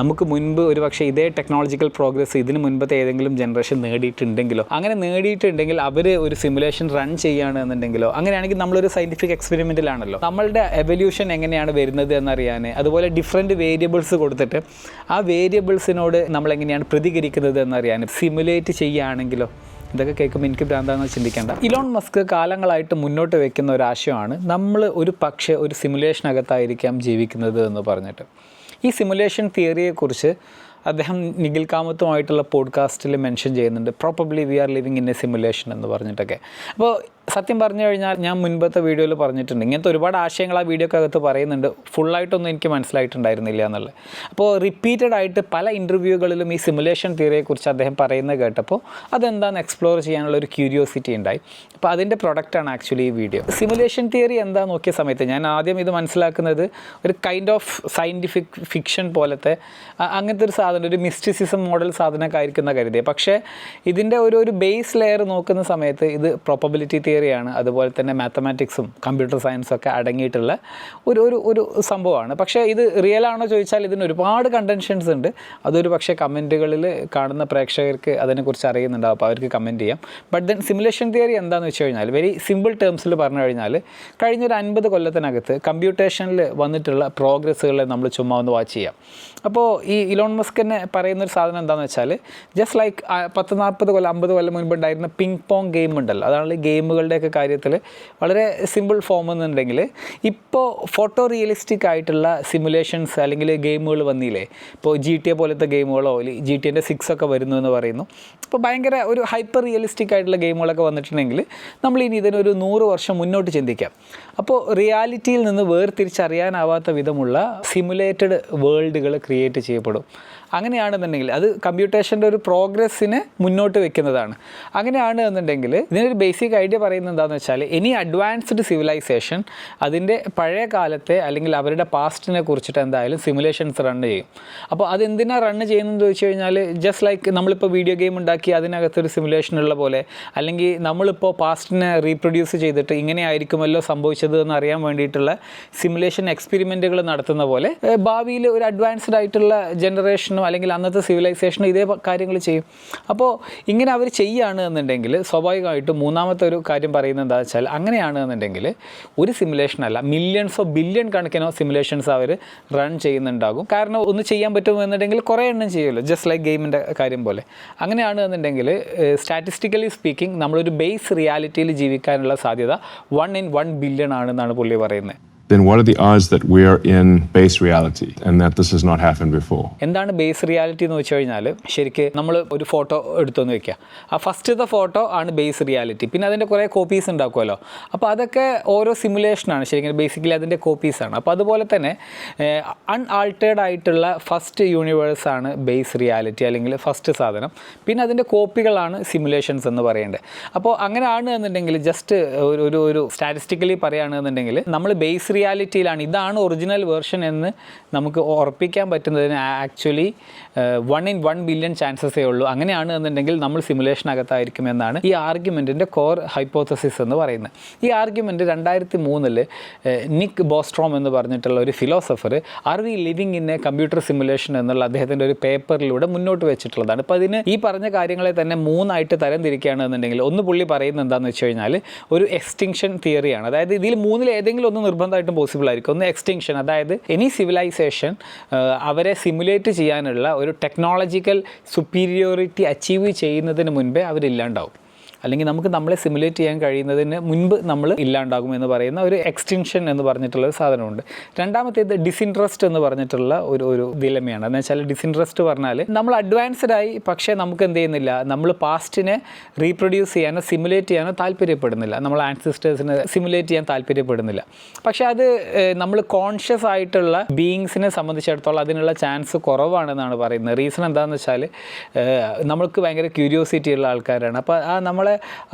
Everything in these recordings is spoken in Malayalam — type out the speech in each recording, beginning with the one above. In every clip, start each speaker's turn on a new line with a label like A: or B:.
A: നമുക്ക് മുൻപ് ഒരു പക്ഷേ ഇതേ ടെക്നോളജിക്കൽ പ്രോഗ്രസ് ഇതിന് മുൻപത്തെ ഏതെങ്കിലും ജനറേഷൻ നേടിയിട്ടുണ്ടെങ്കിലോ അങ്ങനെ നേടിയിട്ടുണ്ടെങ്കിൽ അവർ ഒരു സിമുലേഷൻ റൺ ചെയ്യുകയാണ് എന്നുണ്ടെങ്കിലോ അങ്ങനെയാണെങ്കിൽ നമ്മളൊരു സയന്റിഫിക് എക്സ്പെരിമെന്റിലാണല്ലോ നമ്മളുടെ എവല്യൂഷൻ എങ്ങനെയാണ് വരുന്നത് എന്നറിയാൻ അതുപോലെ ഡിഫറെന്റ് വേരിയബിൾസ് കൊടുത്തിട്ട് ആ വേരിയബിൾസിനോട് നമ്മൾ എങ്ങനെയാണ് പ്രതികരിക്കുന്നത് എന്നറിയാൻ സിമുലേറ്റ് ചെയ്യുകയാണെങ്കിലോ. ഇതൊക്കെ കേൾക്കുമ്പോൾ എനിക്ക് ഭ്രാന്താന്ന് ചിന്തിക്കേണ്ട. ഇലോൺ മസ്ക് കാലങ്ങളായിട്ട് മുന്നോട്ട് വെക്കുന്ന ഒരു ആശയമാണ് നമ്മൾ ഒരു പക്ഷേ ഒരു സിമുലേഷനകത്തായിരിക്കാം ജീവിക്കുന്നത് എന്ന് പറഞ്ഞിട്ട്. ഈ സിമുലേഷൻ തിയറിയെക്കുറിച്ച് അദ്ദേഹം നിഖിൽ കാമത്തുമായിട്ടുള്ള പോഡ്കാസ്റ്റിൽ മെൻഷൻ ചെയ്യുന്നുണ്ട്. Probably we are living in a simulation എന്ന് പറഞ്ഞിട്ടൊക്കെ. അപ്പോൾ സത്യം പറഞ്ഞു കഴിഞ്ഞാൽ ഞാൻ മുൻപത്തെ വീഡിയോയിൽ പറഞ്ഞിട്ടുണ്ട്. ഇങ്ങനത്തെ ഒരുപാട് ആശയങ്ങൾ ആ വീഡിയോക്കകത്ത് പറയുന്നുണ്ട്. ഫുള്ളായിട്ടൊന്നും എനിക്ക് മനസ്സിലായിട്ടുണ്ടായിരുന്നില്ല എന്നുള്ളത്. അപ്പോൾ റിപ്പീറ്റഡ് ആയിട്ട് പല ഇന്റർവ്യൂകളിലും ഈ സിമുലേഷൻ തിയറിയെക്കുറിച്ച് അദ്ദേഹം പറയുന്നത് കേട്ടപ്പോൾ അതെന്താണെന്ന് എക്സ്പ്ലോർ ചെയ്യാനുള്ള ഒരു ക്യൂരിയോസിറ്റി ഉണ്ടായി. അപ്പോൾ അതിന്റെ പ്രൊഡക്റ്റാണ് ആക്ച്വലി ഈ വീഡിയോ സിമുലേഷൻ തിയറി എന്താ നോക്കിയ സമയത്ത് ഞാൻ ആദ്യം ഇത് മനസ്സിലാക്കുന്നത് ഒരു കൈൻഡ് ഓഫ് സയന്റിഫിക് ഫിക്ഷൻ പോലത്തെ അങ്ങനത്തെ ഒരു സാധനം ഒരു മിസ്റ്റിസിസം മോഡൽ സാധനമൊക്കെ ആയിരിക്കുന്ന കരുതിയത് പക്ഷേ ഇതിന്റെ ഒരു ഒരു ബേസ് ലെയർ നോക്കുന്ന സമയത്ത് ഇത് പ്രോപ്പബിലിറ്റി തിയറിയാണ് അതുപോലെ തന്നെ മാത്തമാറ്റിക്സും കമ്പ്യൂട്ടർ സയൻസും ഒക്കെ അടങ്ങിയിട്ടുള്ള ഒരു ഒരു ഒരു സംഭവമാണ്. പക്ഷേ ഇത് റിയൽ ആണോ ചോദിച്ചാൽ ഇതിന് ഒരുപാട് കണ്ടൻഷൻസ് ഉണ്ട്. അതൊരു പക്ഷേ കമന്റുകളിൽ കാണുന്ന പ്രേക്ഷകർക്ക് അതിനെക്കുറിച്ച് അറിയുന്നുണ്ടാവും. അപ്പോൾ അവർക്ക് കമന്റ് ചെയ്യാം. ബട്ട് ദെൻ സിമുലേഷൻ തിയറി എന്താണെന്ന് വെച്ച് കഴിഞ്ഞാൽ വെരി സിമ്പിൾ ടേംസിൽ പറഞ്ഞു കഴിഞ്ഞാൽ കഴിഞ്ഞൊരു അൻപത് കൊല്ലത്തിനകത്ത് കമ്പ്യൂട്ടേഷനിൽ വന്നിട്ടുള്ള പ്രോഗ്രസ്സുകളെ നമ്മൾ ചുമ്മാ ഒന്ന് വാച്ച് ചെയ്യാം. അപ്പോൾ ഈ ഇലോൺ മസ്കിനെ പറയുന്നൊരു സാധനം എന്താണെന്ന് വെച്ചാൽ ജസ്റ്റ് ലൈക്ക് പത്ത് നാൽപ്പത് കൊല്ലം അമ്പത് കൊല്ലം മുൻപ് ഉണ്ടായിരുന്ന പിങ് പോങ് ഗെയിം ഉണ്ടല്ലോ. അതാണ് ഈ ഗെയിമുകളുടെയൊക്കെ കാര്യത്തിൽ വളരെ സിമ്പിൾ ഫോം എന്നുണ്ടെങ്കിൽ ഇപ്പോൾ ഫോട്ടോ റിയലിസ്റ്റിക് ആയിട്ടുള്ള സിമുലേഷൻസ് അല്ലെങ്കിൽ ഗെയിമുകൾ വന്നില്ലേ? ഇപ്പോൾ ജി ടി എ പോലത്തെ ഗെയിമുകളോ അല്ലെങ്കിൽ ജി ടി എന്റെ സിക്സ് ഒക്കെ വരുന്നു എന്ന് പറയുന്നു. അപ്പോൾ ഭയങ്കര ഒരു ഹൈപ്പർ റിയലിസ്റ്റിക് ആയിട്ടുള്ള ഗെയിമുകളൊക്കെ വന്നിട്ടുണ്ടെങ്കിൽ നമ്മൾ ഇനി ഇതിനൊരു നൂറ് വർഷം മുന്നോട്ട് ചിന്തിക്കാം. അപ്പോൾ റിയാലിറ്റിയിൽ നിന്ന് വേർതിരിച്ചറിയാനാവാത്ത വിധമുള്ള സിമുലേറ്റഡ് വേൾഡുകൾ ക്രിയേറ്റ് ചെയ്യപ്പെടും. അങ്ങനെയാണെന്നുണ്ടെങ്കിൽ അത് കമ്പ്യൂട്ടേഷന്റെ ഒരു പ്രോഗ്രസ്സിനെ മുന്നോട്ട് വെക്കുന്നതാണ്. അങ്ങനെയാണ് എന്നുണ്ടെങ്കിൽ ഇതിനൊരു ബേസിക് ഐഡിയ പറയുന്നത് എന്താണെന്ന് വെച്ചാൽ എനി അഡ്വാൻസ്ഡ് സിവിലൈസേഷൻ അതിന്റെ പഴയ കാലത്തെ അല്ലെങ്കിൽ അവരുടെ പാസ്റ്റിനെ കുറിച്ചിട്ട് എന്തായാലും സിമുലേഷൻസ് റൺ ചെയ്യും. അപ്പോൾ അതെന്തിനാണ് റൺ ചെയ്യുന്നതെന്ന് ചോദിച്ചു കഴിഞ്ഞാൽ ജസ്റ്റ് ലൈക്ക് നമ്മളിപ്പോൾ വീഡിയോ ഗെയിം ഉണ്ടാക്കി അതിനകത്തൊരു സിമുലേഷൻ ഉള്ള പോലെ അല്ലെങ്കിൽ നമ്മളിപ്പോൾ പാസ്റ്റിനെ റീപ്രൊഡ്യൂസ് ചെയ്തിട്ട് ഇങ്ങനെ ആയിരിക്കുമല്ലോ സംഭവിച്ചത് എന്ന് അറിയാൻ വേണ്ടിയിട്ടുള്ള സിമുലേഷൻ എക്സ്പെരിമെന്റുകൾ നടത്തുന്ന പോലെ ഭാവിയിൽ ഒരു അഡ്വാൻസ്ഡ് ആയിട്ടുള്ള ജനറേഷനും അല്ലെങ്കിൽ അന്നത്തെ സിവിലൈസേഷനും ഇതേ കാര്യങ്ങൾ ചെയ്യും. അപ്പോൾ ഇങ്ങനെ അവർ ചെയ്യുകയാണ് എന്നുണ്ടെങ്കിൽ സ്വാഭാവികമായിട്ടും മൂന്നാമത്തെ ഒരു കാര്യം പറയുന്നത് എന്താ വെച്ചാൽ അങ്ങനെയാണ് എന്നുണ്ടെങ്കിൽ ഒരു സിമുലേഷൻ അല്ല മില്യൺസ് ഓഫ് ബില്യൺ കണക്കിനോ സിമുലേഷൻസ് അവർ റൺ ചെയ്യുന്നുണ്ടാകും. കാരണം ഒന്ന് ചെയ്യാൻ പറ്റുമോ എന്നുണ്ടെങ്കിൽ കുറേ എണ്ണം ചെയ്യുമല്ലോ ജസ്റ്റ് ലൈക്ക് ഗെയിമിന്റെ കാര്യം പോലെ. അങ്ങനെയാണ് എന്നുണ്ടെങ്കിൽ സ്റ്റാറ്റിസ്റ്റിക്കലി സ്പീക്കിംഗ് നമ്മളൊരു ബേസ് റിയാലിറ്റിയിൽ ജീവിക്കാനുള്ള സാധ്യത വൺ ഇൻ വൺ ബില്യൺ ആണെന്നാണ് പുള്ളി പറയുന്നത്.
B: Then what are the odds that we are in base reality and that this has not happened before?
A: എന്താണ് ബേസ് റിയാലിറ്റി എന്ന് വെച്ച് കഴിഞ്ഞാൽ ശരിക്ക് നമ്മൾ ഒരു ഫോട്ടോ എടുത്തെന്ന് വെക്കുക ആ ഫസ്റ്റത്തെ ഫോട്ടോ ആണ് ബേസ് റിയാലിറ്റി പിന്നെ അതിന്റെ കുറേ കോപ്പീസ് ഉണ്ടാക്കുമല്ലോ അപ്പോൾ അതൊക്കെ ഓരോ സിമുലേഷനാണ് ശരിക്കും ബേസിക്കലി അതിന്റെ കോപ്പീസാണ് അപ്പോൾ അതുപോലെ തന്നെ അൺആൾട്ടേഡ് ആയിട്ടുള്ള ഫസ്റ്റ് യൂണിവേഴ്സാണ് ബേസ് റിയാലിറ്റി അല്ലെങ്കിൽ ഫസ്റ്റ് സാധനം. പിന്നെ അതിന്റെ കോപ്പികളാണ് സിമുലേഷൻസ് എന്ന് പറയേണ്ടത്. അപ്പോൾ അങ്ങനെയാണ് എന്നുണ്ടെങ്കിൽ ജസ്റ്റ് ഒരു ഒരു സ്റ്റാറ്റിസ്റ്റിക്കലി പറയുകയാണെന്നുണ്ടെങ്കിൽ നമ്മൾ ബേസ് റിയാലിറ്റിയിലാണ് ഇതാണ് ഒറിജിനൽ വേർഷൻ എന്ന് നമുക്ക് ഉറപ്പിക്കാൻ പറ്റുന്നതിന് actually one in one billion ചാൻസസേ ഉള്ളൂ. അങ്ങനെയാണ് എന്നുണ്ടെങ്കിൽ നമ്മൾ സിമുലേഷനകത്തായിരിക്കും എന്നാണ് ഈ ആർഗ്യുമെന്റിന്റെ കോർ ഹൈപ്പോത്തസിസ് എന്ന് പറയുന്നത്. ഈ ആർഗ്യുമെന്റ് രണ്ടായിരത്തി മൂന്നിൽ നിക്ക് ബോസ്ട്രോം എന്ന് പറഞ്ഞിട്ടുള്ള ഒരു philosopher are we living in a computer simulation എന്നുള്ള അദ്ദേഹത്തിന്റെ ഒരു പേപ്പറിലൂടെ മുന്നോട്ട് വെച്ചിട്ടുള്ളതാണ്. അപ്പോൾ അതിന് ഈ പറഞ്ഞ കാര്യങ്ങളെ തന്നെ മൂന്നായിട്ട് തരം തിരിക്കുകയാണ് എന്നുണ്ടെങ്കിൽ ഒന്ന് പുള്ളി പറയുന്നത് എന്താണെന്ന് വെച്ച് കഴിഞ്ഞാൽ ഒരു എക്സ്റ്റിങ്ഷൻ തിയറിയാണ് അതായത് ഇതിൽ മൂന്നിൽ ഏതെങ്കിലും ഒന്ന് നിർബന്ധമായിട്ടും പോസിബിൾ ആയിരിക്കും. ഒന്ന് എക്സ്റ്റിങ്ഷൻ അതായത് എനി സിവിലൈസേഷൻ അവരെ സിമുലേറ്റ് ചെയ്യാനുള്ള ഒരു ടെക്നോളജിക്കൽ സുപ്പീരിയോറിറ്റി അച്ചീവ് ചെയ്യുന്നതിന് മുൻപേ അവരില്ലാണ്ടാവും. അല്ലെങ്കിൽ നമുക്ക് നമ്മളെ സിമുലേറ്റ് ചെയ്യാൻ കഴിയുന്നതിന് മുൻപ് നമ്മൾ ഇല്ലാണ്ടാകും എന്ന് പറയുന്ന ഒരു എക്സ്റ്റിൻഷൻ എന്ന് പറഞ്ഞിട്ടുള്ള ഒരു സാധനമുണ്ട്. രണ്ടാമത്തേത് ഡിസിൻട്രസ്റ്റ് എന്ന് പറഞ്ഞിട്ടുള്ള ഒരു ഒരു ദിലമയാണ് എന്ന് വെച്ചാൽ ഡിസിൻട്രസ്റ്റ് പറഞ്ഞാൽ നമ്മൾ അഡ്വാൻസ്ഡ് ആയി പക്ഷേ നമുക്ക് എന്ത് ചെയ്യുന്നില്ല. നമ്മൾ പാസ്റ്റിനെ റീപ്രൊഡ്യൂസ് ചെയ്യാനോ സിമുലേറ്റ് ചെയ്യാനോ താല്പര്യപ്പെടുന്നില്ല. നമ്മൾ ആൻസിസ്റ്റേഴ്സിനെ സിമുലേറ്റ് ചെയ്യാൻ താല്പര്യപ്പെടുന്നില്ല. പക്ഷേ അത് നമ്മൾ കോൺഷ്യസ് ആയിട്ടുള്ള ബീയിങ്സിനെ സംബന്ധിച്ചിടത്തോളം അതിനുള്ള ചാൻസ് കുറവാണെന്നാണ് പറയുന്നത്. റീസൺ എന്താണെന്ന് വെച്ചാൽ നമ്മൾക്ക് ഭയങ്കര ക്യൂരിയോസിറ്റി ഉള്ള ആൾക്കാരാണ്. അപ്പോൾ ആ നമ്മളെ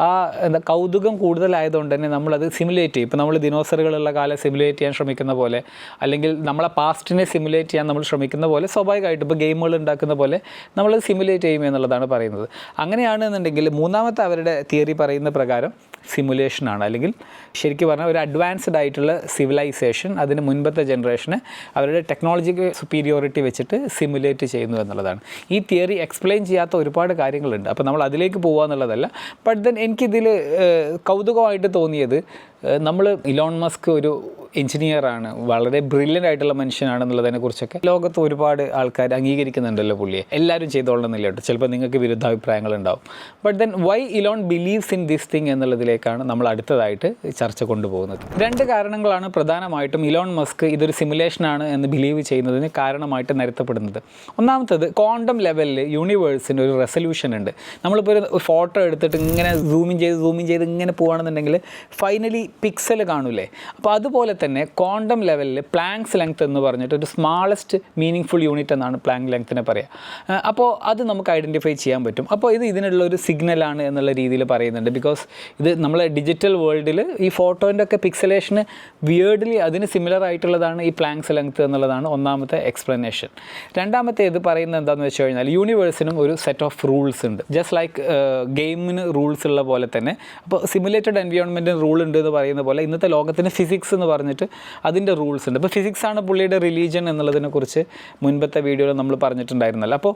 A: ആ എന്താ കൗതുകം കൂടുതലായതുകൊണ്ട് തന്നെ നമ്മളത് സിമുലേറ്റ് ചെയ്യും. ഇപ്പോൾ നമ്മൾ ദിനോസറുകളുള്ള കാലം സിമുലേറ്റ് ചെയ്യാൻ ശ്രമിക്കുന്ന പോലെ അല്ലെങ്കിൽ നമ്മളെ പാസ്റ്റിനെ സിമുലേറ്റ് ചെയ്യാൻ നമ്മൾ ശ്രമിക്കുന്ന പോലെ സ്വാഭാവികമായിട്ട് ഇപ്പോൾ ഗെയിമുകൾ ഉണ്ടാക്കുന്ന പോലെ നമ്മൾ സിമുലേറ്റ് ചെയ്യുമെന്നുള്ളതാണ് പറയുന്നത്. അങ്ങനെയാണെന്നുണ്ടെങ്കിൽ മൂന്നാമത്തെ അവരുടെ തിയറി പറയുന്ന പ്രകാരം സിമുലേഷനാണ്. അല്ലെങ്കിൽ ശരിക്കും പറഞ്ഞാൽ ഒരു അഡ്വാൻസ്ഡ് ആയിട്ടുള്ള സിവിലൈസേഷൻ അതിന് മുൻപത്തെ ജനറേഷന് അവരുടെ ടെക്നോളജിക്ക് സുപ്പീരിയോറിറ്റി വെച്ചിട്ട് സിമുലേറ്റ് ചെയ്യുന്നു എന്നുള്ളതാണ്. ഈ തിയറി എക്സ്പ്ലെയിൻ ചെയ്യാത്ത ഒരുപാട് കാര്യങ്ങളുണ്ട്. അപ്പോൾ നമ്മൾ അതിലേക്ക് പോകുക എന്നുള്ളതല്ല ബട്ട് ദെൻ എനിക്കിതിൽ കൗതുകമായിട്ട് തോന്നിയത് നമ്മൾ ഇലോൺ മസ്ക് ഒരു എഞ്ചിനീയറാണ്. വളരെ ബ്രില്യന്റ് ആയിട്ടുള്ള മനുഷ്യനാണെന്നുള്ളതിനെ കുറിച്ചൊക്കെ ലോകത്ത് ഒരുപാട് ആൾക്കാർ അംഗീകരിക്കുന്നുണ്ടല്ലോ പുള്ളിയെ. എല്ലാവരും ചെയ്തോളണമെന്നില്ല കേട്ടോ. ചിലപ്പോൾ നിങ്ങൾക്ക് വിരുദ്ധാഭിപ്രായങ്ങൾ ഉണ്ടാവും but then why Elon believes in this thing എന്നുള്ളതിലേക്കാണ് നമ്മൾ അടുത്തതായിട്ട് ചർച്ച കൊണ്ടുപോകുന്നത്. രണ്ട് കാരണങ്ങളാണ് പ്രധാനമായിട്ടും ഇലോൺ മസ്ക് ഇതൊരു സിമുലേഷനാണ് എന്ന് ബിലീവ് ചെയ്യുന്നതിന് കാരണമായിട്ട് നിരത്തപ്പെടുന്നത്. ഒന്നാമത്തത് ക്വാണ്ടം ലെവലിൽ യൂണിവേഴ്സിന്റെ ഒരു റെസൊല്യൂഷൻ ഉണ്ട്. നമ്മളിപ്പോൾ ഒരു ഫോട്ടോ എടുത്തിട്ട് ഇങ്ങനെ സൂമിങ് ചെയ്ത് സൂമിങ് ചെയ്ത് ഇങ്ങനെ പോകുകയാണെന്നുണ്ടെങ്കിൽ ഫൈനലി പിക്സൽ കാണൂലേ? അപ്പോൾ അതുപോലെ തന്നെ ക്വാണ്ടം ലെവലിൽ പ്ലാങ്ക്സ് ലെങ്ത് എന്ന് പറഞ്ഞിട്ട് ഒരു സ്മാളസ്റ്റ് മീനിങ് ഫുൾ യൂണിറ്റ് എന്നാണ് പ്ലാങ്ക് ലെങ്ത്തിനെ പറയുക അപ്പോൾ അത് നമുക്ക് ഐഡന്റിഫൈ ചെയ്യാൻ പറ്റും. അപ്പോൾ ഇത് ഇതിനുള്ള ഒരു സിഗ്നലാണ് എന്നുള്ള രീതിയിൽ പറയുന്നുണ്ട്. ബിക്കോസ് ഇത് നമ്മളെ ഡിജിറ്റൽ വേൾഡിൽ ഈ ഫോട്ടോന്റെ ഒക്കെ പിക്സലേഷന് വിയേർഡ്ലി അതിന് സിമിലർ ആയിട്ടുള്ളതാണ് ഈ പ്ലാങ്ക്സ് ലെങ്ത് എന്നുള്ളതാണ് ഒന്നാമത്തെ എക്സ്പ്ലനേഷൻ രണ്ടാമത്തെ ഇത് പറയുന്നത് എന്താണെന്ന് വെച്ച് കഴിഞ്ഞാൽ യൂണിവേഴ്സിനും ഒരു സെറ്റ് ഓഫ് റൂൾസ് ഉണ്ട്. ജസ്റ്റ് ലൈക്ക് ഗെയിമിന് റൂൾസ് ഉള്ള പോലെ തന്നെ. അപ്പോൾ സിമുലേറ്റഡ് എൻവയോൺമെന്റിന് റൂൾ ഉണ്ട് എന്ന് പറയുന്ന പോലെ ഇന്നത്തെ ലോകത്തിന് ഫിസിക്സ് എന്ന് പറഞ്ഞിട്ട് അതിന്റെ റൂൾസ് ഉണ്ട്. ഇപ്പോൾ ഫിസിക്സ് ആണ് പുള്ളിയുടെ റിലീജിയൻ എന്നുള്ളതിനെക്കുറിച്ച് മുൻപത്തെ വീഡിയോയിൽ നമ്മൾ പറഞ്ഞിട്ടുണ്ടായിരുന്നല്ലോ. അപ്പോൾ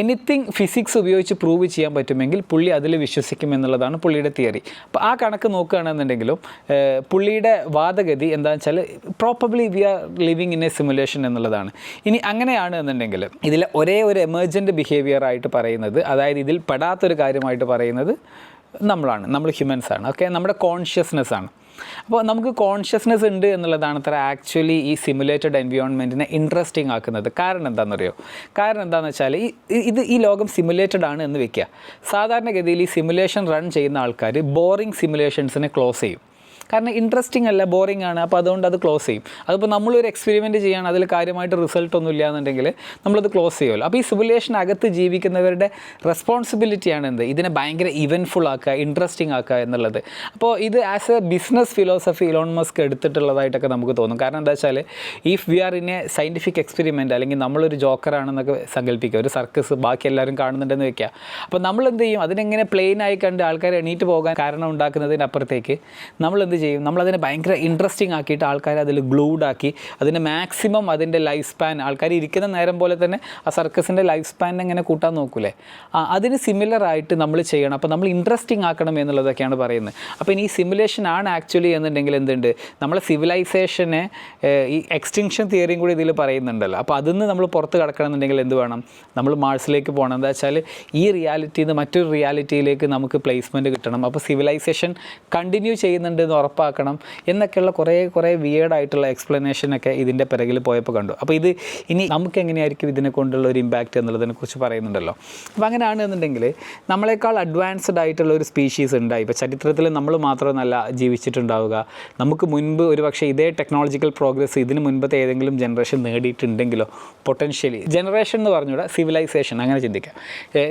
A: എനിത്തിങ് ഫിസിക്സ് ഉപയോഗിച്ച് പ്രൂവ് ചെയ്യാൻ പറ്റുമെങ്കിൽ പുള്ളി അതിൽ വിശ്വസിക്കും എന്നുള്ളതാണ് പുള്ളിയുടെ തിയറി അപ്പോൾ ആ കണക്ക് നോക്കുകയാണെന്നുണ്ടെങ്കിലും പുള്ളിയുടെ വാദഗതി എന്താണെന്ന് വെച്ചാൽ probably we are living in a simulation എന്നുള്ളതാണ്. ഇനി അങ്ങനെയാണ് എന്നുണ്ടെങ്കിൽ ഇതിൽ ഒരേ ഒരു എമർജന്റ് ബിഹേവിയർ ആയിട്ട് പറയുന്നത് അതായത് ഇതിൽ പെടാത്തൊരു കാര്യമായിട്ട് പറയുന്നത് നമ്മളാണ് നമ്മൾ ഹ്യൂമൻസ് ആണ്. ഓക്കെ നമ്മുടെ കോൺഷ്യസ്നെസ് ആണ്. അപ്പോൾ നമുക്ക് കോൺഷ്യസ്നെസ് ഉണ്ട് എന്നുള്ളതാണ് അത്ര ആക്ച്വലി ഈ സിമുലേറ്റഡ് എൻവയോൺമെന്റിനെ ഇൻട്രസ്റ്റിംഗ് ആക്കുന്നത്. കാരണം എന്താണെന്നറിയോ? കാരണം എന്താണെന്ന് വെച്ചാൽ ഈ ഇത് ഈ ലോകം സിമുലേറ്റഡ് ആണ് എന്ന് വെക്കുക. സാധാരണഗതിയിൽ ഈ സിമുലേഷൻ റൺ ചെയ്യുന്ന ആൾക്കാർ ബോറിംഗ് സിമുലേഷൻസിനെ ക്ലോസ് ചെയ്യും. കാരണം ഇൻട്രസ്റ്റിംഗ് അല്ല ബോറിംഗ് ആണ്. അപ്പോൾ അതുകൊണ്ട് അത് ക്ലോസ് ചെയ്യും. അതിപ്പോൾ നമ്മളൊരു എക്സ്പെരിമെന്റ് ചെയ്യുകയാണ് അതിൽ കാര്യമായിട്ട് റിസൾട്ട് ഒന്നും ഇല്ല എന്നുണ്ടെങ്കിൽ നമ്മളത് ക്ലോസ് ചെയ്യുമല്ലോ. അപ്പോൾ ഈ സിമുലേഷൻ അകത്ത് ജീവിക്കുന്നവരുടെ റെസ്പോൺസിബിലിറ്റിയാണ് എന്ത്? ഇതിനെ ഭയങ്കര ഇവന്റ്ഫുൾ ആക്കുക ഇൻട്രസ്റ്റിംഗ് ആക്കുക എന്നുള്ളത്. അപ്പോൾ ഇത് as a business philosophy Elon Musk എടുത്തിട്ടുള്ളതായിട്ടൊക്കെ നമുക്ക് തോന്നും. കാരണം എന്താ വെച്ചാൽ if we are in a scientific experiment അല്ലെങ്കിൽ നമ്മളൊരു ജോക്കറാണെന്നൊക്കെ സങ്കല്പിക്കുക. ഒരു സർക്കസ് ബാക്കി എല്ലാവരും കാണുന്നുണ്ടെന്ന് വെക്കുക. അപ്പോൾ നമ്മൾ എന്ത് ചെയ്യും? അതിനെങ്ങനെ പ്ലെയിൻ ആയി കണ്ട് ആൾക്കാരെ എണീറ്റ് പോകാൻ കാരണം ഉണ്ടാക്കുന്നതിനപ്പുറത്തേക്ക് നമ്മൾ എന്ത് ചെയ്യും. നമ്മളതിനെ ഭയങ്കര ഇൻട്രസ്റ്റിംഗ് ആക്കിയിട്ട് ആൾക്കാരെ അതിൽ ഗ്ലൂഡ് ആക്കി അതിന് മാക്സിമം അതിന്റെ ലൈഫ് സ്പാൻ ആൾക്കാർ ഇരിക്കുന്ന നേരം പോലെ തന്നെ ആ സർക്കസിന്റെ ലൈഫ് സ്പാൻ എങ്ങനെ കൂട്ടാൻ നോക്കൂലേ? അതിന് സിമിലർ ആയിട്ട് നമ്മൾ ചെയ്യണം. അപ്പോൾ നമ്മൾ ഇൻട്രസ്റ്റിംഗ് ആക്കണം എന്നുള്ളതൊക്കെയാണ് പറയുന്നത്. അപ്പോൾ ഇനി സിമുലേഷൻ ആണ് ആക്ച്വലി എന്നുണ്ടെങ്കിൽ എന്തുണ്ട്? നമ്മളെ സിവിലൈസേഷനെ ഈ എക്സ്റ്റിങ്ഷൻ തിയറിയും കൂടി ഇതിൽ പറയുന്നുണ്ടല്ലോ. അപ്പോൾ അതിൽ നിന്ന് നമ്മൾ പുറത്ത് കിടക്കണം എന്നുണ്ടെങ്കിൽ എന്ത് വേണം? നമ്മൾ മാർസിലേക്ക് പോകണം. എന്താ വെച്ചാൽ ഈ റിയാലിറ്റിയിൽ നിന്ന് മറ്റൊരു റിയാലിറ്റിയിലേക്ക് നമുക്ക് പ്ലേസ്മെന്റ് കിട്ടണം. അപ്പോൾ സിവിലൈസേഷൻ കണ്ടിന്യൂ ചെയ്യുന്നുണ്ട് എന്ന് ഉറപ്പാക്കണം എന്നൊക്കെയുള്ള കുറേ കുറേ വിയേഡായിട്ടുള്ള എക്സ്പ്ലനേഷനൊക്കെ ഇതിന്റെ പിറകിൽ പോയപ്പോൾ കണ്ടു. അപ്പോൾ ഇത് ഇനി നമുക്ക് എങ്ങനെയായിരിക്കും ഇതിനെ കൊണ്ടുള്ള ഒരു ഇമ്പാക്റ്റ് എന്നുള്ളതിനെ കുറിച്ച് പറയുന്നുണ്ടല്ലോ. അപ്പോൾ അങ്ങനെയാണ് എന്നുണ്ടെങ്കിൽ നമ്മളെക്കാൾ അഡ്വാൻസ്ഡ് ആയിട്ടുള്ള ഒരു സ്പീഷീസ് ഉണ്ടായി. ഇപ്പോൾ ചരിത്രത്തിൽ നമ്മൾ മാത്രമല്ല ജീവിച്ചിട്ടുണ്ടാവുക. നമുക്ക് മുൻപ് ഒരു പക്ഷേ ഇതേ ടെക്നോളജിക്കൽ പ്രോഗ്രസ് ഇതിന് മുൻപത്തെ ഏതെങ്കിലും ജനറേഷൻ നേടിയിട്ടുണ്ടെങ്കിലോ? പൊട്ടൻഷ്യലി ജനറേഷൻ എന്ന് പറഞ്ഞുകൂടാ സിവിലൈസേഷൻ അങ്ങനെ ചിന്തിക്കാം.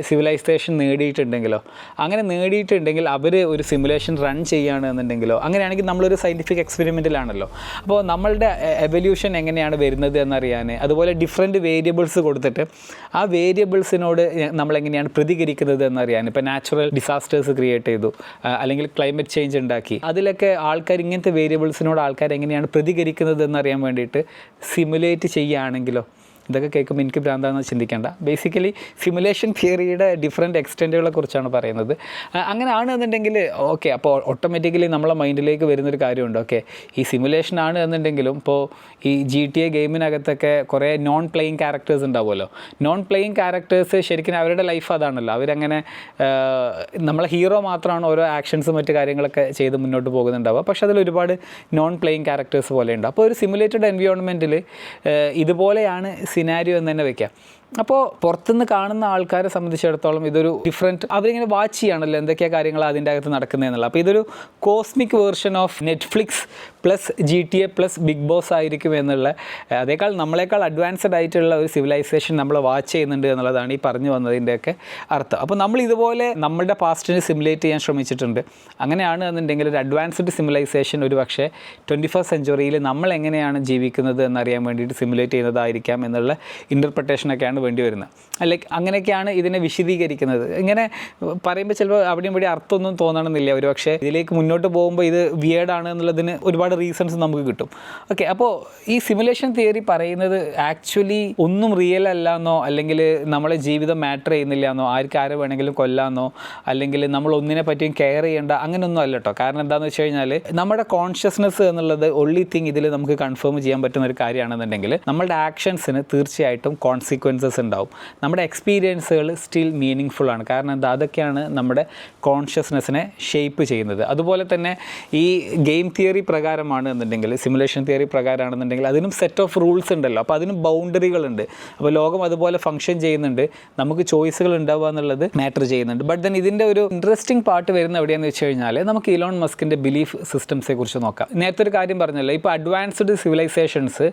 A: സിവിലൈസേഷൻ നേടിയിട്ടുണ്ടെങ്കിലോ? അങ്ങനെ നേടിയിട്ടുണ്ടെങ്കിൽ അവർ ഒരു സിമുലേഷൻ റൺ ചെയ്യുകയാണ് എന്നുണ്ടെങ്കിലോ? അങ്ങനെയാണെങ്കിൽ നമ്മളൊരു സയന്റിഫിക് എക്സ്പെരിമെന്റിലാണല്ലോ അപ്പോൾ നമ്മളുടെ എവല്യൂഷൻ എങ്ങനെയാണ് വരുന്നത് എന്നറിയാൻ അതുപോലെ ഡിഫറെന്റ് വേരിയബിൾസ് കൊടുത്തിട്ട് ആ വേരിയബിൾസിനോട് നമ്മളെങ്ങനെയാണ് പ്രതികരിക്കുന്നത് എന്നറിയാൻ ഇപ്പോൾ നാച്ചുറൽ ഡിസാസ്റ്റേഴ്സ് ക്രിയേറ്റ് ചെയ്തു അല്ലെങ്കിൽ ക്ലൈമറ്റ് ചേഞ്ച് ഉണ്ടാക്കി. അതിലൊക്കെ ആൾക്കാർ ഇങ്ങനത്തെ വേരിയബിൾസിനോട് ആൾക്കാർ എങ്ങനെയാണ് പ്രതികരിക്കുന്നത് എന്നറിയാൻ വേണ്ടിയിട്ട് സിമുലേറ്റ് ചെയ്യുകയാണെങ്കിലോ ഇതൊക്കെ കേൾക്കുമ്പോൾ എനിക്ക് ഭ്രാന്താന്ന് ചിന്തിക്കേണ്ട. ബേസിക്കലി സിമുലേഷൻ തിയറിയുടെ ഡിഫറെന്റ് എക്സ്റ്റെന്റുകളെ കുറിച്ചാണ് പറയുന്നത്. അങ്ങനെ ആണെന്നുണ്ടെങ്കിൽ ഓക്കെ അപ്പോൾ ഓട്ടോമാറ്റിക്കലി നമ്മളെ മൈൻഡിലേക്ക് വരുന്നൊരു കാര്യമുണ്ട്. ഓക്കെ ഈ സിമുലേഷൻ ആണ് എന്നുണ്ടെങ്കിലും ഇപ്പോൾ ഈ ജി ടി എ ഗെയിമിനകത്തൊക്കെ കുറേ നോൺ പ്ലേയിങ് ക്യാരക്ടേഴ്സ് ഉണ്ടാവുമല്ലോ. നോൺ പ്ലേയിങ് ക്യാരക്ടേഴ്സ് ശരിക്കും അവരുടെ ലൈഫ് അതാണല്ലോ. അവരങ്ങനെ നമ്മളെ ഹീറോ മാത്രമാണ് ഓരോ ആക്ഷൻസും മറ്റു കാര്യങ്ങളൊക്കെ ചെയ്ത് മുന്നോട്ട് പോകുന്നുണ്ടാവുക. പക്ഷേ അതിൽ ഒരുപാട് നോൺ പ്ലേയിങ് ക്യാരക്ടേഴ്സ് പോലെ ഉണ്ട്. അപ്പോൾ ഒരു സിമുലേറ്റഡ് എൻവയോൺമെന്റിൽ ഇതുപോലെയാണ് സിനാരിയോ എന്ന് തന്നെ വെക്കാം. അപ്പോൾ പുറത്തുനിന്ന് കാണുന്ന ആൾക്കാരെ സംബന്ധിച്ചിടത്തോളം ഇതൊരു ഡിഫറെന്റ് അവരിങ്ങനെ വാച്ച് ചെയ്യണമല്ലോ എന്തൊക്കെയാണ് കാര്യങ്ങൾ അതിന്റെ അകത്ത് നടക്കുന്നതെന്നുള്ളത് അപ്പോൾ ഇതൊരു cosmic version of Netflix plus G T A plus Bigg Boss ആയിരിക്കും എന്നുള്ള അതേക്കാൾ നമ്മളെക്കാൾ അഡ്വാൻസ്ഡ് ആയിട്ടുള്ള ഒരു സിവിലൈസേഷൻ നമ്മൾ വാച്ച് ചെയ്യുന്നുണ്ട് എന്നുള്ളതാണ് ഈ പറഞ്ഞു വന്നതിന്റെയൊക്കെ അർത്ഥം. അപ്പോൾ നമ്മൾ ഇതുപോലെ നമ്മളുടെ പാസ്റ്റിനെ സിമുലേറ്റ് ചെയ്യാൻ ശ്രമിച്ചിട്ടുണ്ട്. അങ്ങനെയാണ് എന്നുണ്ടെങ്കിൽ ഒരു അഡ്വാൻസ്ഡ് സിമുലൈസേഷൻ ഒരു പക്ഷേ ട്വന്റി ഫസ്റ്റ് സെഞ്ചുറിയിൽ നമ്മൾ എങ്ങനെയാണ് ജീവിക്കുന്നത് എന്നറിയാൻ വേണ്ടിയിട്ട് സിമുലേറ്റ് ചെയ്യുന്നതായിരിക്കാം എന്നുള്ള ഇന്റർപ്രിട്ടേഷനൊക്കെയാണ് വേണ്ടി വരുന്നത്. ലൈക്ക് അങ്ങനെയൊക്കെയാണ് ഇതിനെ വിശദീകരിക്കുന്നത്. ഇങ്ങനെ പറയുമ്പോൾ ചിലപ്പോൾ അവിടെയും ഇവിടെ അർത്ഥമൊന്നും തോന്നണമെന്നില്ല. ഒരു പക്ഷേ ഇതിലേക്ക് മുന്നോട്ട് പോകുമ്പോൾ ഇത് വിയേഡാണ് എന്നുള്ളതിന് ഒരുപാട് റീസൺസ് നമുക്ക് കിട്ടും. ഓക്കെ അപ്പോൾ ഈ സിമുലേഷൻ തിയറി പറയുന്നത് ആക്ച്വലി ഒന്നും റിയൽ അല്ല എന്നോ അല്ലെങ്കിൽ നമ്മളെ ജീവിതം മാറ്റർ ചെയ്യുന്നില്ല എന്നോ ആർക്ക് ആരെ വേണമെങ്കിലും കൊല്ലാന്നോ അല്ലെങ്കിൽ നമ്മൾ ഒന്നിനെ പറ്റിയും കെയർ ചെയ്യേണ്ട അങ്ങനെയൊന്നും അല്ല കേട്ടോ കാരണം എന്താണെന്ന് വെച്ച് കഴിഞ്ഞാൽ നമ്മുടെ കോൺഷ്യസ്നെസ് എന്നുള്ളത് ഒള്ളി തിങ് ഇതിൽ നമുക്ക് കൺഫേം ചെയ്യാൻ പറ്റുന്ന ഒരു കാര്യമാണെന്നുണ്ടെങ്കിൽ നമ്മുടെ ആക്ഷൻസിന് തീർച്ചയായിട്ടും കോൺസിക്വൻസസ് ഉണ്ടാവും. നമ്മുടെ എക്സ്പീരിയൻസുകൾ സ്റ്റിൽ മീനിങ് ഫുൾ ആണ്. കാരണം എന്താ? അതൊക്കെയാണ് നമ്മുടെ കോൺഷ്യസ്നെസ്സിനെ ഷേപ്പ് ചെയ്യുന്നത്. അതുപോലെ തന്നെ ഈ ഗെയിം തിയറി പ്രകാരമാണ് എന്നുണ്ടെങ്കിൽ സിമുലേഷൻ തിയറി പ്രകാരമാണെന്നുണ്ടെങ്കിൽ അതിനും സെറ്റ് ഓഫ് റൂൾസ് ഉണ്ടല്ലോ. അപ്പോൾ അതിനും ബൗണ്ടറികളുണ്ട് അപ്പോൾ ലോകം അതുപോലെ ഫങ്ഷൻ ചെയ്യുന്നുണ്ട്. നമുക്ക് ചോയ്സുകൾ ഉണ്ടാവുക എന്നുള്ളത് മാറ്റർ ചെയ്യുന്നുണ്ട്. ബട്ട് ദെൻ ഇതിന്റെ ഒരു ഇൻട്രസ്റ്റിംഗ് പാർട്ട് വരുന്ന എവിടെയാണെന്ന് വെച്ച് കഴിഞ്ഞാൽ നമുക്ക് ഇലോൺ മസ്കിന്റെ ബിലീഫ് സിസ്റ്റംസെ കുറിച്ച് നോക്കാം. നേരത്തെ ഒരു കാര്യം പറഞ്ഞല്ലോ ഇപ്പോൾ അഡ്വാൻസ്ഡ് സിവിലൈസേഷൻസ്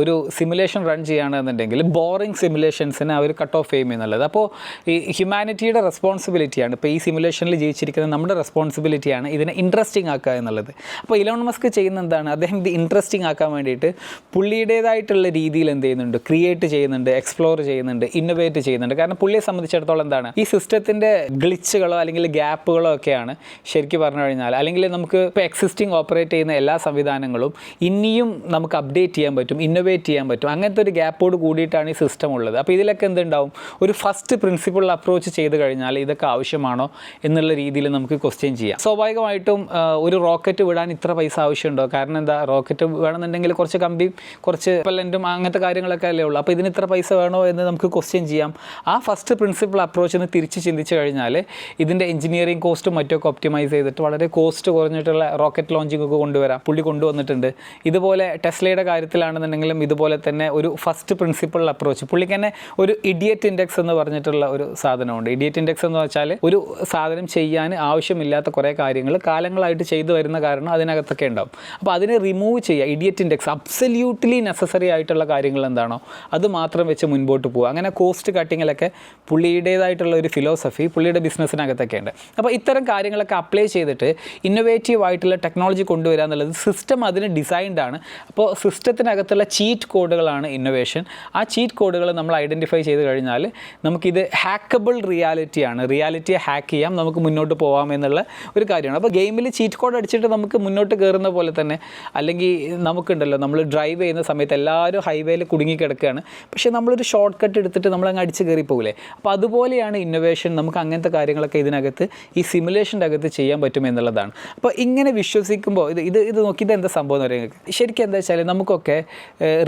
A: ഒരു സിമുലേഷൻ റൺ ചെയ്യുകയാണെന്നുണ്ടെങ്കിൽ ബോറിംഗ് സിമുലേഷൻസിനെ അവർ കട്ട് ഓഫ് ചെയ്യും എന്നുള്ളത് അപ്പോൾ ഈ ഹ്യൂമാനിറ്റിയുടെ റെസ്പോൺസിബിലിറ്റിയാണ് ഇപ്പോൾ ഈ സിമുലേഷനിൽ ജീവിച്ചിരിക്കുന്ന നമ്മുടെ റെസ്പോൺസിബിലിറ്റിയാണ് ഇതിനെ ഇൻട്രസ്റ്റിംഗ് ആക്കുക എന്നുള്ളത്. അപ്പോൾ ഇലോൺ മസ്ക് ചെയ്യുന്ന എന്താണ് അദ്ദേഹം ഇത് ഇൻട്രസ്റ്റിംഗ് ആക്കാൻ വേണ്ടിയിട്ട് പുള്ളിയുടേതായിട്ടുള്ള രീതിയിൽ എന്ത് ചെയ്യുന്നുണ്ട്? ക്രിയേറ്റ് ചെയ്യുന്നുണ്ട് എക്സ്പ്ലോർ ചെയ്യുന്നുണ്ട് ഇന്നോവേറ്റ് ചെയ്യുന്നുണ്ട്. കാരണം പുള്ളിയെ സംബന്ധിച്ചിടത്തോളം എന്താണ്? ഈ സിസ്റ്റത്തിന്റെ ഗ്ലിച്ചുകളോ അല്ലെങ്കിൽ ഗ്യാപ്പുകളോ ഒക്കെയാണ് ശരിക്കും പറഞ്ഞു കഴിഞ്ഞാൽ. അല്ലെങ്കിൽ നമുക്ക് ഇപ്പോൾ എക്സിസ്റ്റിംഗ് ഓപ്പറേറ്റ് ചെയ്യുന്ന എല്ലാ സംവിധാനങ്ങളും ഇനിയും നമുക്ക് അപ്ഡേറ്റ് ചെയ്യാൻ പറ്റും ഇന്നോവേറ്റ് ചെയ്യാൻ പറ്റും. അങ്ങനത്തെ ഒരു ഗ്യാപ്പോട് കൂടിയിട്ടാണ് ഈ സിസ്റ്റം ഉള്ളത്. അപ്പോൾ ഇതിലൊക്കെ എന്തുണ്ടാവും? ഒരു ഫസ്റ്റ് പ്രിൻസിപ്പിൾ അപ്രോച്ച് ചെയ്ത് കഴിഞ്ഞാൽ ഇതൊക്കെ ആവശ്യമാണോ എന്നുള്ള രീതിയിൽ നമുക്ക് ക്വസ്റ്റ്യൻ ചെയ്യാം. സ്വാഭാവികമായിട്ടും ഒരു റോക്കറ്റ് വിടാൻ ഇത്ര പൈസ ആവശ്യമുണ്ടോ? കാരണം എന്താ റോക്കറ്റ് വേണമെന്നുണ്ടെങ്കിൽ കുറച്ച് കമ്പിയും കുറച്ച് പല്ലന്റും അങ്ങനത്തെ കാര്യങ്ങളൊക്കെ അല്ലേ ഉള്ളൂ. അപ്പോൾ ഇതിന് ഇത്ര പൈസ വേണോ എന്ന് നമുക്ക് ക്വസ്റ്റ്യൻ ചെയ്യാം. ആ ഫസ്റ്റ് പ്രിൻസിപ്പിൾ അപ്രോച്ച് എന്ന് തിരിച്ച് ചിന്തിച്ച് കഴിഞ്ഞാൽ ഇതിന്റെ എഞ്ചിനീയറിംഗ് കോസ്റ്റും മറ്റൊക്കെ ഒപ്റ്റിമൈസ് ചെയ്തിട്ട് വളരെ കോസ്റ്റ് കുറഞ്ഞിട്ടുള്ള റോക്കറ്റ് ലോഞ്ചിങ് ഒക്കെ കൊണ്ടുവരാം. പുള്ളി കൊണ്ടുവന്നിട്ടുണ്ട്. ഇതുപോലെ ടെസ്ലയുടെ കാര്യത്തിലാണെന്നുണ്ടെങ്കിലും ഇതുപോലെ തന്നെ ഒരു ഫസ്റ്റ് പ്രിൻസിപ്പിൾ അപ്രോച്ച് പുള്ളിക്ക് തന്നെ ഒരു ഇഡിയറ്റ് ഇൻഡെക്സ് എന്ന് പറഞ്ഞിട്ടുള്ള ഒരു സാധനമുണ്ട്. ഇഡിയറ്റ് ഇൻഡെക്സ് എന്ന് വെച്ചാൽ ഒരു സാധനം ചെയ്യാൻ ആവശ്യമില്ലാത്ത കുറേ കാര്യങ്ങൾ കാലങ്ങളായിട്ട് ചെയ്തു വരുന്ന കാരണം അതിനകത്തൊക്കെ ഉണ്ടാവും. അപ്പോൾ അതിനെ റിമൂവ് ചെയ്യുക. ഇഡിയറ്റ് ഇൻഡെക്സ് അബ്സല്യൂട്ട്ലി നെസസറി ആയിട്ടുള്ള കാര്യങ്ങൾ എന്താണോ അത് മാത്രം വെച്ച് മുൻപോട്ട് പോകുക അങ്ങനെ കോസ്റ്റ് കട്ടിങ്ങിലൊക്കെ പുള്ളിയുടേതായിട്ടുള്ള ഒരു ഫിലോസഫി പുള്ളിയുടെ ബിസിനസ്സിനകത്തൊക്കെ ഉണ്ട്. അപ്പോൾ ഇത്തരം കാര്യങ്ങളൊക്കെ അപ്ലൈ ചെയ്തിട്ട് ഇന്നൊവേറ്റീവ് ആയിട്ടുള്ള ടെക്നോളജി കൊണ്ടുവരിക എന്നുള്ളത് സിസ്റ്റം അതിന് ഡിസൈൻഡ് ആണ്. അപ്പോൾ സിസ്റ്റത്തിനകത്തുള്ള ചീറ്റ് കോഡുകളാണ് ഇന്നൊവേഷൻ ആ ചീറ്റ് കോഡുകൾ നമ്മൾ ഐഡന്റിഫൈ ചെയ്ത് കഴിഞ്ഞാൽ നമുക്കിത് ഹാക്കബിൾ റിയാലിറ്റിയാണ് റിയാലിറ്റിയെ ഹാക്ക് ചെയ്യാം. നമുക്ക് മുന്നോട്ട് പോകാം എന്നുള്ള ഒരു കാര്യമാണ്. അപ്പോൾ ഗെയിമിൽ ചീറ്റ് കോഡ് അടിച്ചിട്ട് നമുക്ക് മുന്നോട്ട് കയറുന്ന പോലെ തന്നെ. അല്ലെങ്കിൽ നമുക്കുണ്ടല്ലോ നമ്മൾ ഡ്രൈവ് ചെയ്യുന്ന സമയത്ത് എല്ലാവരും ഹൈവേയിൽ കുടുങ്ങി കിടക്കുകയാണ്. പക്ഷേ നമ്മളൊരു ഷോർട്ട് കട്ട് എടുത്തിട്ട് നമ്മളങ്ങ് അടിച്ച് കയറി പോകില്ലേ? അപ്പോൾ അതുപോലെയാണ് ഇന്നോവേഷൻ നമുക്ക് അങ്ങനത്തെ കാര്യങ്ങളൊക്കെ ഇതിനകത്ത് ഈ സിമുലേഷന്റെ അകത്ത് ചെയ്യാൻ പറ്റും എന്നുള്ളതാണ്. അപ്പോൾ ഇങ്ങനെ വിശ്വസിക്കുമ്പോൾ ഇത് ഇത് ഇത് നോക്കി ഇത് എന്താ സംഭവം എന്ന് പറയുന്നത്? ശരിക്കും എന്താ വെച്ചാൽ നമുക്കൊക്കെ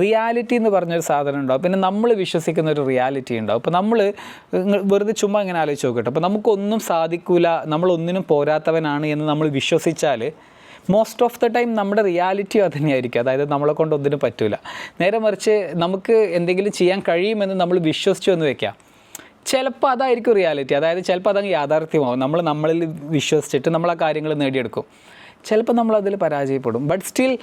A: റിയാലിറ്റി എന്ന് പറഞ്ഞൊരു സാധനം ഉണ്ടാവും. പിന്നെ നമ്മൾ വിശ്വസിക്കുന്ന ഒരു റിയാലിറ്റി ഉണ്ടാവും. അപ്പോൾ നമ്മൾ വെറുതെ ചുമ്മാ ഇങ്ങനെ ആലോചിച്ച് നോക്കട്ടെ. അപ്പോൾ നമുക്കൊന്നും സാധിക്കൂല നമ്മളൊന്നിനും പോരാത്തവനാണ് എന്ന് നമ്മൾ വിശ്വസിച്ചാൽ മോസ്റ്റ് ഓഫ് ദ ടൈം നമ്മുടെ റിയാലിറ്റി തന്നെയായിരിക്കും അതായത് നമ്മളെ കൊണ്ട് ഒന്നിനും പറ്റില്ല നേരെ മറിച്ച് നമുക്ക് എന്തെങ്കിലും ചെയ്യാൻ കഴിയുമെന്ന് നമ്മൾ വിശ്വസിച്ചു എന്ന് വെക്കാം. ചിലപ്പോൾ അതായിരിക്കും റിയാലിറ്റി അതായത് ചിലപ്പോൾ അതങ്ങ് യാഥാർത്ഥ്യമാവും. നമ്മൾ നമ്മളിൽ വിശ്വസിച്ചിട്ട് നമ്മൾ ആ കാര്യങ്ങൾ നേടിയെടുക്കും. ചിലപ്പോൾ നമ്മൾ അതിൽ പരാജയപ്പെടും. ബട്ട് സ്റ്റിൽ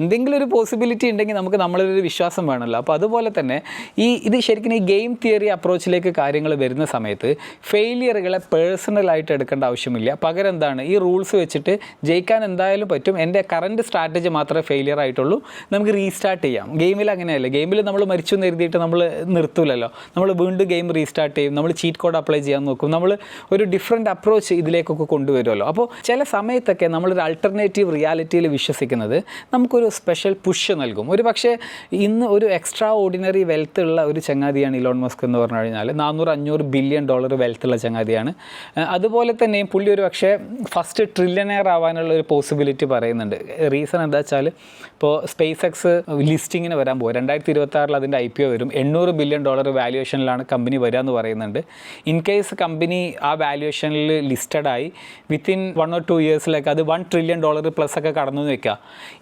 A: എന്തെങ്കിലും ഒരു പോസിബിലിറ്റി ഉണ്ടെങ്കിൽ നമുക്ക് നമ്മളൊരു വിശ്വാസം വേണമല്ലോ. അപ്പോൾ അതുപോലെ തന്നെ ഈ ഇത് ശരിക്കും ഈ ഗെയിം തിയറി അപ്രോച്ചിലേക്ക് കാര്യങ്ങൾ വരുന്ന സമയത്ത് ഫെയിലിയറുകളെ പേഴ്സണലായിട്ട് എടുക്കേണ്ട ആവശ്യമില്ല. പകരം എന്താണ്? ഈ റൂൾസ് വെച്ചിട്ട് ജയിക്കാൻ എന്തായാലും പറ്റും. എന്റെ കറന്റ് സ്ട്രാറ്റജി മാത്രമേ ഫെയിലിയർ ആയിട്ടുള്ളൂ. നമുക്ക് റീസ്റ്റാർട്ട് ചെയ്യാം. ഗെയിമിൽ അങ്ങനെയല്ല? ഗെയിമിൽ നമ്മൾ മരിച്ചു എന്ന് എഴുതിയിട്ട് നമ്മൾ നിർത്തൂലല്ലോ. നമ്മൾ വീണ്ടും ഗെയിം റീസ്റ്റാർട്ട് ചെയ്യും. നമ്മൾ ചീറ്റ് കോഡ് അപ്ലൈ ചെയ്യാൻ നോക്കും. നമ്മൾ ഒരു ഡിഫറെന്റ് അപ്രോച്ച് ഇതിലേക്കൊക്കെ കൊണ്ടുവരുമല്ലോ. അപ്പോൾ ചില സമയത്തൊക്കെ നമ്മളൊരു അൾട്ടർനേറ്റീവ് റിയാലിറ്റിയിൽ വിശ്വസിക്കുന്നത് നമുക്കൊരു സ്പെഷ്യൽ പുഷ് നൽകും. ഒരു പക്ഷേ ഇന്ന് ഒരു എക്സ്ട്രാ ഓർഡിനറി വെൽത്ത് ഉള്ള ഒരു ചങ്ങാതിയാണ് ഇലോൺ മസ്ക് എന്ന് പറഞ്ഞു കഴിഞ്ഞാൽ നാനൂറ് അഞ്ഞൂറ് ബില്യൺ ഡോളർ വെൽത്ത് ഉള്ള ചങ്ങാതിയാണ്. അതുപോലെ തന്നെ പുള്ളി ഒരു പക്ഷേ ഫസ്റ്റ് ട്രില്യനെയർ ആവാനുള്ള ഒരു പോസിബിലിറ്റി പറയുന്നുണ്ട്. റീസൺ എന്താ വെച്ചാൽ ഇപ്പോൾ സ്പേസ് എക്സ് ലിസ്റ്റിങ്ങിന് വരാൻ പോകും രണ്ടായിരത്തി ഇരുപത്തി ആറിൽ അതിന്റെ ഐ പി ഒ വരും. എണ്ണൂറ് ബില്യൺ ഡോളർ വാല്യുവേഷനിലാണ് കമ്പനി വരിക എന്ന് പറയുന്നുണ്ട്. ഇൻ കേസ് കമ്പനി ആ വാല്യുവേഷനിൽ ലിസ്റ്റഡായി വിത്തിൻ വൺ ഓർ ടു ഇയേഴ്സിലേക്ക് അത് വൺ ട്രില്യൺ ഡോളർ പ്ലസ് ഒക്കെ കടന്നു വെക്കുക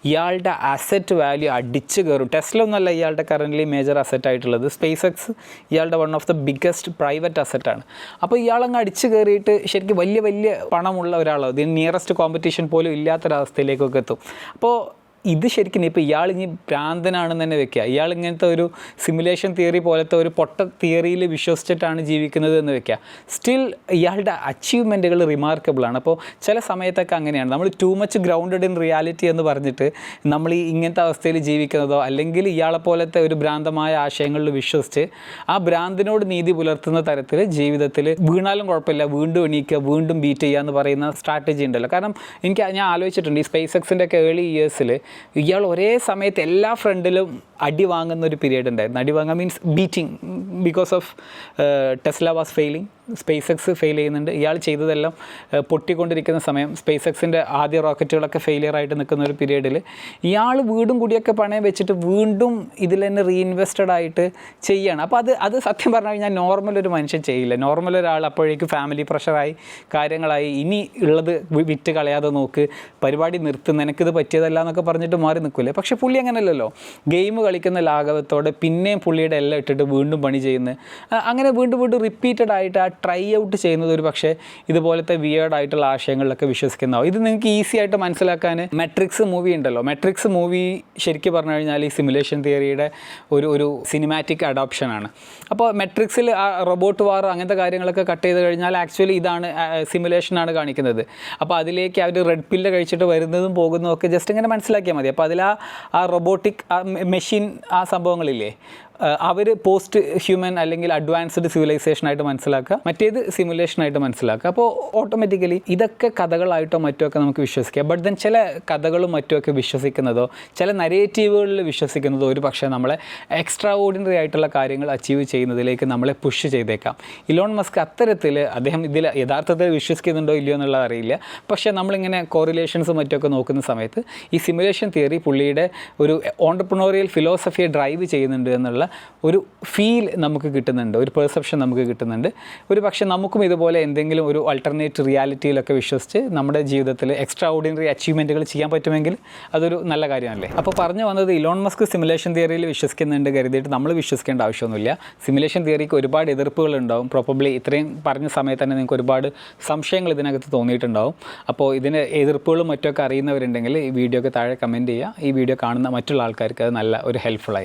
A: ഇയാളുടെ അസറ്റ് വാല്യൂ അടിച്ച് കയറും. ടെസ്ലൊന്നല്ല ഇയാളുടെ കറന്റ്ലി മേജർ അസറ്റ് ആയിട്ടുള്ളത്. സ്പേസ് എക്സ് ഇയാളുടെ one of the biggest private അസറ്റാണ് അപ്പോൾ ഇയാളങ്ങ് അടിച്ച് കയറിയിട്ട് ശരിക്കും വലിയ വലിയ പണമുള്ള ഒരാളാണ് ഇതിന് നിയറസ്റ്റ് കോമ്പറ്റീഷൻ പോലും ഇല്ലാത്തൊരവസ്ഥയിലേക്കൊക്കെ എത്തും. അപ്പോൾ ഇത് ശരിക്കും ഇപ്പോൾ ഇയാൾ ഇനി ഭ്രാന്തനാണെന്ന് തന്നെ വെക്കുക. ഇയാൾ ഇങ്ങനത്തെ ഒരു സിമുലേഷൻ തിയറി പോലത്തെ ഒരു പൊട്ട തിയറിയിൽ വിശ്വസിച്ചിട്ടാണ് ജീവിക്കുന്നത് എന്ന് വെക്കുക. സ്റ്റിൽ ഇയാളുടെ അച്ചീവ്മെന്റുകൾ റിമാർക്കബിൾ ആണ്. അപ്പോൾ ചില സമയത്തൊക്കെ അങ്ങനെയാണ്. നമ്മൾ too much grounded in reality എന്ന് പറഞ്ഞിട്ട് നമ്മൾ ഈ ഇങ്ങനത്തെ അവസ്ഥയിൽ ജീവിക്കുന്നതോ അല്ലെങ്കിൽ ഇയാളെ പോലത്തെ ഒരു ഭ്രാന്തമായ ആശയങ്ങളിൽ വിശ്വസിച്ച് ആ ഭ്രാന്തിനോട് നീതി പുലർത്തുന്ന തരത്തിൽ ജീവിതത്തിൽ വീണാലും കുഴപ്പമില്ല. വീണ്ടും എണീക്കുക വീണ്ടും ബീറ്റ് ചെയ്യുക എന്ന് പറയുന്ന സ്ട്രാറ്റജി ഉണ്ടല്ലോ. കാരണം എനിക്ക് ഞാൻ ആലോചിച്ചിട്ടുണ്ട് ഈ സ്പേസ് എക്സിന്റെ ഒക്കെ ഏർലി ഇയേഴ്സിൽ ഇയാൾ ഒരേ സമയത്ത് എല്ലാ ഫ്രണ്ടിലും അടി വാങ്ങുന്ന ഒരു പീരീഡ് ഉണ്ടായിരുന്നു. അടി വാങ്ങുക means beating because of Tesla was failing space X fail ചെയ്യുന്നുണ്ട്. ഇയാൾ ചെയ്തതെല്ലാം ഏഹ്, പൊട്ടിക്കൊണ്ടിരിക്കുന്ന സമയം സ്പേസ് എക്സിന്റെ ആദ്യ റോക്കറ്റുകളൊക്കെ ഫെയിലിയർ ആയിട്ട് നിൽക്കുന്ന ഒരു പീരീഡിൽ ഇയാൾ വീടും കൂടിയൊക്കെ പണയം വെച്ചിട്ട് വീണ്ടും ഇതിൽ തന്നെ റീഇൻവെസ്റ്റഡ് ആയിട്ട് ചെയ്യണം. അപ്പോൾ അത് അത് സത്യം പറഞ്ഞു കഴിഞ്ഞാൽ നോർമൽ ഒരു മനുഷ്യൻ ചെയ്യില്ല. നോർമൽ ഒരാൾ അപ്പോഴേക്ക് ഫാമിലി പ്രഷറായി കാര്യങ്ങളായി ഇനി ഉള്ളത് വിറ്റ് കളയാതെ നോക്ക് പരിപാടി നിർത്തുന്ന നിനക്കിത് പറ്റിയതല്ല എന്നൊക്കെ പറഞ്ഞിട്ട് മാറി നിൽക്കില്ലേ? പക്ഷേ പുള്ളി അങ്ങനെയല്ലല്ലോ ഗെയിം കളിക്കുന്ന ലാഘവത്തോടെ പിന്നെയും പുള്ളിയുടെ എല്ലാം ഇട്ടിട്ട് വീണ്ടും പണി ചെയ്യുന്നത്. അങ്ങനെ വീണ്ടും വീണ്ടും റിപ്പീറ്റഡ് ആയിട്ട് ആ ട്രൈ ഔട്ട് ചെയ്യുന്നത് ഒരു പക്ഷേ ഇതുപോലത്തെ വിയേർഡ് ആയിട്ടുള്ള ആശയങ്ങളിലൊക്കെ വിശ്വസിക്കുന്നതാവും ഇത് നിങ്ങൾക്ക് ഈസി ആയിട്ട് മനസ്സിലാക്കാൻ മെട്രിക്സ് മൂവി ഉണ്ടല്ലോ. മെട്രിക്സ് മൂവി ശരിക്കും പറഞ്ഞു കഴിഞ്ഞാൽ ഈ സിമുലേഷൻ തിയറിയുടെ ഒരു ഒരു സിനിമാറ്റിക് അഡോപ്ഷനാണ് അപ്പോൾ മെട്രിക്സിൽ ആ റോബോട്ട് വാർ അങ്ങനത്തെ കാര്യങ്ങളൊക്കെ കട്ട് ചെയ്ത് കഴിഞ്ഞാൽ ആക്ച്വലി ഇതാണ് സിമുലേഷനാണ് കാണിക്കുന്നത്. അപ്പോൾ അതിലേക്ക് അവർ റെഡ് പില്ല് കഴിച്ചിട്ട് വരുന്നതും പോകുന്നതും ഒക്കെ ജസ്റ്റ് ഇങ്ങനെ മനസ്സിലാക്കിയാൽ മതി. അപ്പോൾ അതിൽ ആ റോബോട്ടിക് മെഷീൻ ആ സംഭവങ്ങളില്ലേ? അവർ പോസ്റ്റ് ഹ്യൂമൻ അല്ലെങ്കിൽ അഡ്വാൻസ്ഡ് സിവിലൈസേഷൻ ആയിട്ട് മനസ്സിലാക്കുക മറ്റേത് സിമുലേഷൻ ആയിട്ട് മനസ്സിലാക്കുക. അപ്പോൾ ഓട്ടോമാറ്റിക്കലി ഇതൊക്കെ കഥകളായിട്ടോ മറ്റോ ഒക്കെ നമുക്ക് വിശ്വസിക്കാം. ബട്ട് ദെൻ ചില കഥകളും മറ്റോ ഒക്കെ വിശ്വസിക്കുന്നതോ ചില നരേറ്റീവുകളിൽ വിശ്വസിക്കുന്നതോ ഒരു പക്ഷേ നമ്മളെ എക്സ്ട്രാ ഓർഡിനറി ആയിട്ടുള്ള കാര്യങ്ങൾ അച്ചീവ് ചെയ്യുന്നതിലേക്ക് നമ്മളെ പുഷ് ചെയ്തേക്കാം. ഇലോൺ മസ്ക് അത്തരത്തിൽ അദ്ദേഹം ഇതിൽ യഥാർത്ഥത്തിൽ വിശ്വസിക്കുന്നുണ്ടോ ഇല്ലയോ എന്നുള്ളത് അറിയില്ല. പക്ഷേ നമ്മളിങ്ങനെ കോറിലേഷൻസ് മറ്റൊക്കെ നോക്കുന്ന സമയത്ത് ഈ സിമുലേഷൻ തിയറി പുള്ളിയുടെ ഒരു ഓണ്ടർപ്രണോറിയൽ ഫിലോസഫിയെ ഡ്രൈവ് ചെയ്യുന്നുണ്ട് എന്നുള്ള ഒരു ഫീൽ നമുക്ക് കിട്ടുന്നുണ്ട് ഒരു പെർസെപ്ഷൻ നമുക്ക് കിട്ടുന്നുണ്ട്. ഒരു പക്ഷേ നമുക്കും ഇതുപോലെ എന്തെങ്കിലും ഒരു ആൾട്ടർനേറ്റ് റിയാലിറ്റിയിലൊക്കെ വിശ്വസിച്ച് നമ്മുടെ ജീവിതത്തിൽ എക്സ്ട്രാ ഓർഡിനറി അച്ചീവ്മെന്റുകൾ ചെയ്യാൻ പറ്റുമെങ്കിൽ അതൊരു നല്ല കാര്യമല്ലേ? അപ്പോൾ പറഞ്ഞു വന്നത് ഇലോൺ മസ്ക് സിമുലേഷൻ തിയറിയിൽ വിശ്വസിക്കുന്നുണ്ട് കരുതിയിട്ട് നമ്മൾ വിശ്വസിക്കേണ്ട ആവശ്യമൊന്നുമില്ല. സിമുലേഷൻ തിയറിക്ക് ഒരുപാട് എതിർപ്പുകൾ ഉണ്ടാവും. പ്രോബബ്ലി ഇത്രയും പറഞ്ഞ സമയത്ത് തന്നെ നിങ്ങൾക്ക് ഒരുപാട് സംശയങ്ങൾ ഇതിനകത്ത് തോന്നിയിട്ടുണ്ടാവും. അപ്പോൾ ഇതിന് എതിർപ്പുകളും മറ്റൊക്കെ അറിയുന്നവരുണ്ടെങ്കിൽ ഈ വീഡിയോക്ക് താഴെ കമന്റ് ചെയ്യുക. ഈ വീഡിയോ കാണുന്ന മറ്റുള്ള ആൾക്കാർക്ക് അത് നല്ല ഒരു ഹെൽപ്ഫുൾ ആയിരിക്കും.